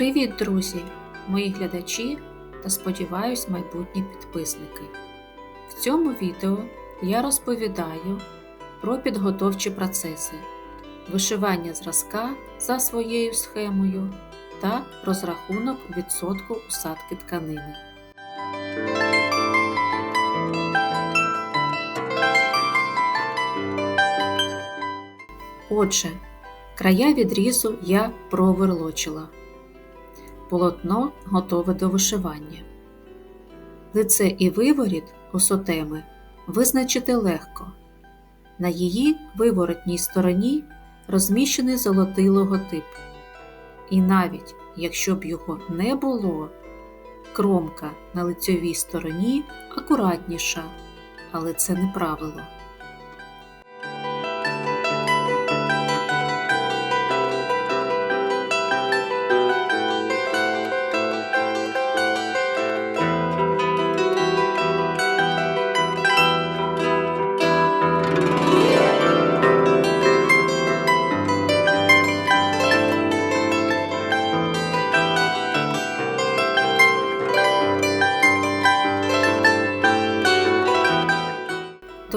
Привіт, друзі, мої глядачі та сподіваюсь, майбутні підписники. В цьому відео я розповідаю про підготовчі процеси, вишивання зразка за своєю схемою та розрахунок відсотку усадки тканини. Отже, края відрізу я проверлочила. Полотно готове до вишивання. Лице і виворіт осотеми визначити легко. На її виворотній стороні розміщений золотий логотип. І навіть якщо б його не було, кромка на лицьовій стороні акуратніша, але це не правило.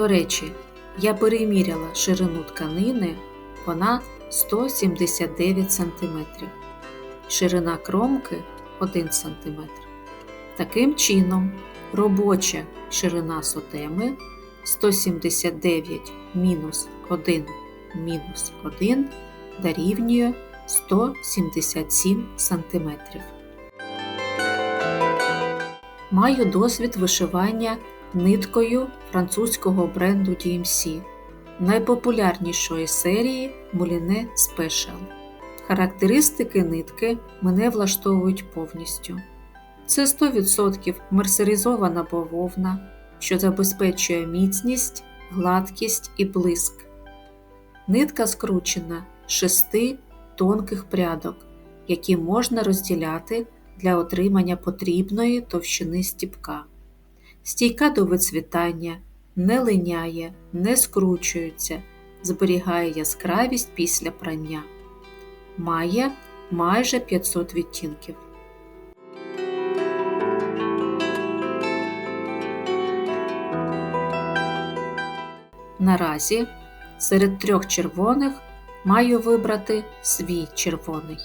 До речі, я переміряла ширину тканини, вона 179 см, ширина кромки 1 см. Таким чином, робоча ширина сотеми 179 мінус 1 мінус 1 дорівнює 177 см. Маю досвід вишивання ниткою французького бренду DMC, найпопулярнішої серії Moulinet Special. Характеристики нитки мене влаштовують повністю. Це 100% мерсеризована бавовна, що забезпечує міцність, гладкість і блиск. Нитка скручена з шести тонких прядок, які можна розділяти для отримання потрібної товщини стіпка стійка до вицвітання, не линяє, не скручується, зберігає яскравість після прання. Має майже 500 відтінків. Наразі серед трьох червоних маю вибрати свій червоний.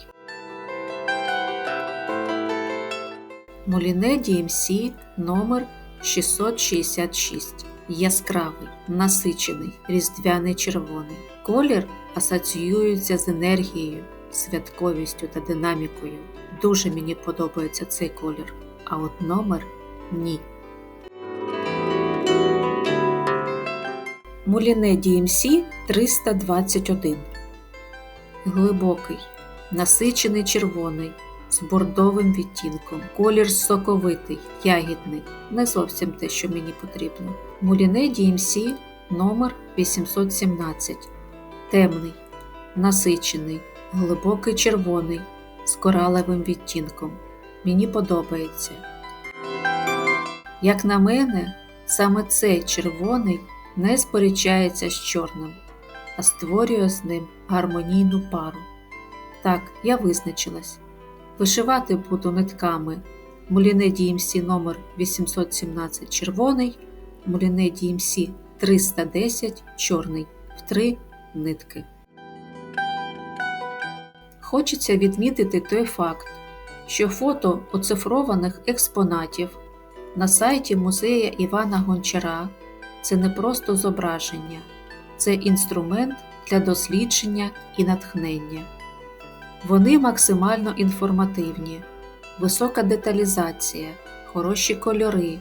Моліне DMC номер 666. Яскравий, насичений, різдвяний червоний. Колір асоціюється з енергією, святковістю та динамікою. Дуже мені подобається цей колір, а от номер ні. Муліне DMC 321. Глибокий, насичений червоний з бордовим відтінком. Колір соковитий, ягідний, не зовсім те, що мені потрібно. Муліне DMC номер 817 Темний, насичений, глибокий червоний з коралевим відтінком. Мені подобається. Як на мене, саме цей червоний не сперечається з чорним, а створює з ним гармонійну пару. Так, я визначилась. Вишивати буду нитками Муліне DMC номер 817 червоний, Муліне DMC 310 чорний в три нитки. Хочеться відмітити той факт, що фото оцифрованих експонатів на сайті музея Івана Гончара це не просто зображення, це інструмент для дослідження і натхнення. Вони максимально інформативні, висока деталізація, хороші кольори,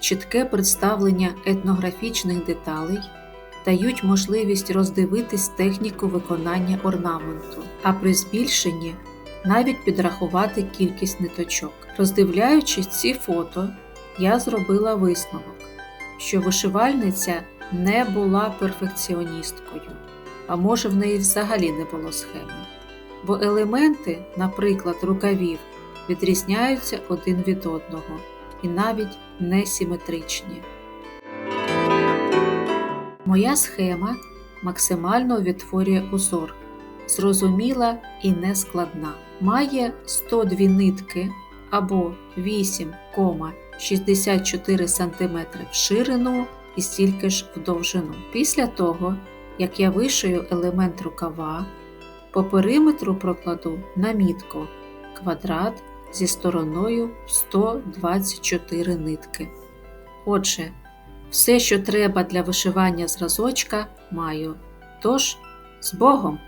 чітке представлення етнографічних деталей дають можливість роздивитись техніку виконання орнаменту, а при збільшенні навіть підрахувати кількість ниточок. Роздивляючись ці фото, я зробила висновок, що вишивальниця не була перфекціоністкою, а може в неї взагалі не було схеми бо елементи, наприклад, рукавів, відрізняються один від одного і навіть несиметричні. Моя схема максимально відтворює узор, зрозуміла і нескладна. має 102 нитки або 8,64 см в ширину і стільки ж в довжину. Після того, як я вишию елемент рукава, по периметру прокладу намітку квадрат зі стороною 124 нитки. Отже, все, що треба для вишивання зразочка, маю. Тож, з Богом!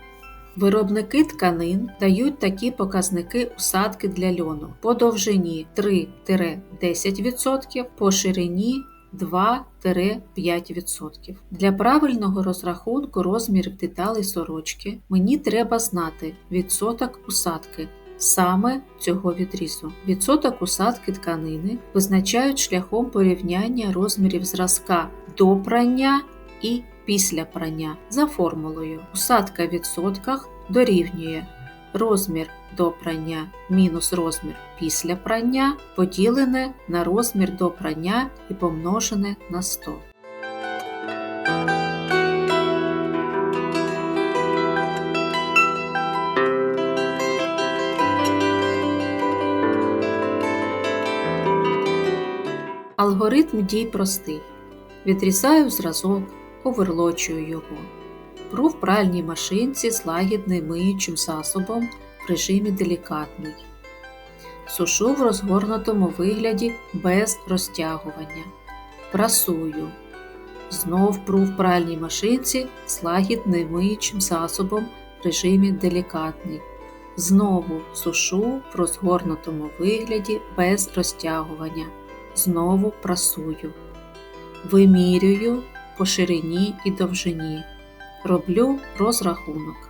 Виробники тканин дають такі показники усадки для льону по довжині 3-10%, по ширині 2-5%. Для правильного розрахунку розмірів деталей сорочки мені треба знати відсоток усадки саме цього відрізу. Відсоток усадки тканини визначають шляхом порівняння розмірів зразка до прання і після прання за формулою. Усадка в відсотках дорівнює розмір до прання мінус розмір після прання поділене на розмір до прання і помножене на 100. Алгоритм дій простий. Відрізаю зразок, оверлочую його. Пру в пральній машинці з лагідним миючим засобом в режимі делікатний. Сушу в розгорнутому вигляді без розтягування. Прасую. Знов пру в пральній машинці з лагідним миючим засобом в режимі делікатний. Знову сушу в розгорнутому вигляді без розтягування. Знову прасую. Вимірюю по ширині і довжині. Роблю розрахунок.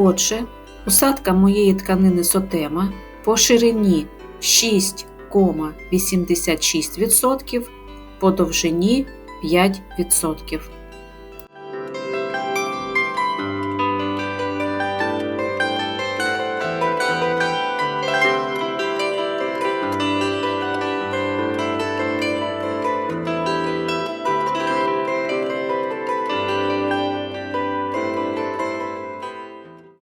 Отже, усадка моєї тканини сотема по ширині 6,86%, по довжині 5%.